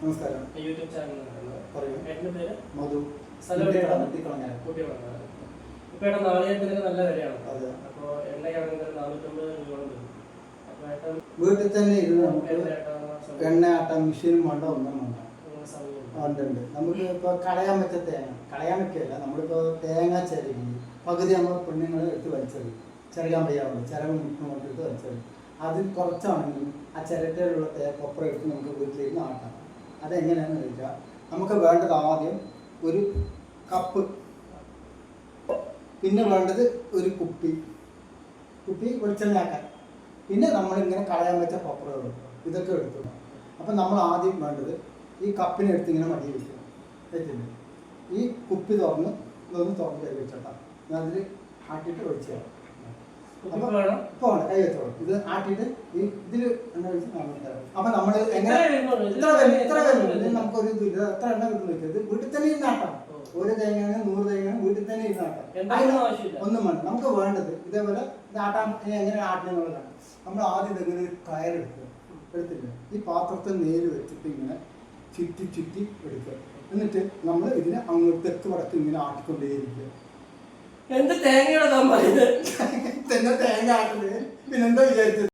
നമസ്കാരം. YouTube channel നടക്കുന്നത് പറയൂ. ഏട്ടന്റെ പേര്? മധു. സ്ഥലം എവിടെയാണ്? കുട്ടിക്കളഞ്ഞ കുട്ടികളാണ് ഇപ്പൊ ഏട്ടൻ നാളികേരത്തിന് നല്ല വിലയാണ് അപ്പോൾ അപ്പൊ എണ്ണയ്ക്കാണെങ്കിൽ നാനൂറ്റമ്പത് രൂപയോളം തരും. അപ്പൊ ഏട്ടൻ വീട്ടിൽ തന്നെ ഇരുന്ന് നമുക്ക് എണ്ണ ആട്ടാൻ മെഷീനും വേണ്ട ഒന്നും വേണ്ട. ഉണ്ട്. ഉണ്ട് നമുക്ക് ഇപ്പോൾ കളയാൻ പറ്റ തേങ്ങ. കളയാൻ പറ്റില്ല നമ്മളിപ്പോൾ തേങ്ങ ചിരകി പകുതി നമ്മൾ പെണ്ണുങ്ങൾ എടുത്ത് വലിച്ചെറിയും. ചിരകാൻ വയ്യാവുള്ളൂ. ചിരവ് മുട്ടുകൊണ്ട് എടുത്ത് വലിച്ചെറിയും. അതിൽ കുറച്ചാണെങ്കിലും ആ ചിരട്ടയിലുള്ള കൊപ്ര എടുത്ത് നമുക്ക് വീട്ടിലിരുന്ന് ആട്ടാം അതെങ്ങനെയാണെന്ന് ചോദിച്ചാൽ നമുക്ക് വേണ്ടത് ആദ്യം ഒരു കപ്പ് പിന്നെ വേണ്ടത് ഒരു കുപ്പി. കുപ്പി വെളിച്ചെണ്ണയാക്കാൻ. പിന്നെ നമ്മളിങ്ങനെ കളയാൻ വെച്ച കൊപ്രകൾ ഇതൊക്കെ എടുത്തു. അപ്പം നമ്മൾ ആദ്യം വേണ്ടത് ഈ കപ്പിനെ എടുത്ത് ഇങ്ങനെ മടി വെക്കുക ഈ കുപ്പി തുറന്ന് ഇതൊന്ന് തുറന്ന് കയറി വെച്ചോട്ടാ അതിൽ ആട്ടിട്ട് ഒഴിച്ചു തരാം. കൈ വെച്ചോളൂ ഇത് ആട്ടിയിട്ട് ഈ ഇതിൽ അപ്പം നമ്മൾ എങ്ങനെ ഇത്ര. ഇത്ര നമുക്കൊരു എത്ര എണ്ണ ഇത് വീട്ടിൽ തന്നെ ഇരുന്ന് ആട്ടാം. ഒരു തേങ്ങയാണ് നൂറ് തേങ്ങയാണ് വീട്ടിൽ തന്നെ ഇരുന്ന് ആട്ടാം. ഒന്നും വേണ്ട. നമുക്ക് വേണ്ടത് ഇതേപോലെ ഇത് ആട്ടാൻ എങ്ങനെ ആട്ടണമെന്നുള്ളതാണ് നമ്മൾ ആദ്യം ഇതെങ്ങനെ ഒരു കയറെടുക്കുക എടുത്തില്ല ഈ പാത്രത്തിൽ നേര് വെച്ചിട്ട് ഇങ്ങനെ ചുറ്റി ചുറ്റി എടുക്കുക. എന്നിട്ട് നമ്മൾ ഇതിനെ അങ്ങോട്ട് തെക്ക് വടക്ക് ഇങ്ങനെ ആട്ടിക്കൊണ്ടേയിരിക്കുക. എന്ത് തേങ്ങയുടെ പറയുന്നത്? തന്നെ തേങ്ങ ആട്ടുന്നത് പിന്നെന്താ വിചാരിച്ചത്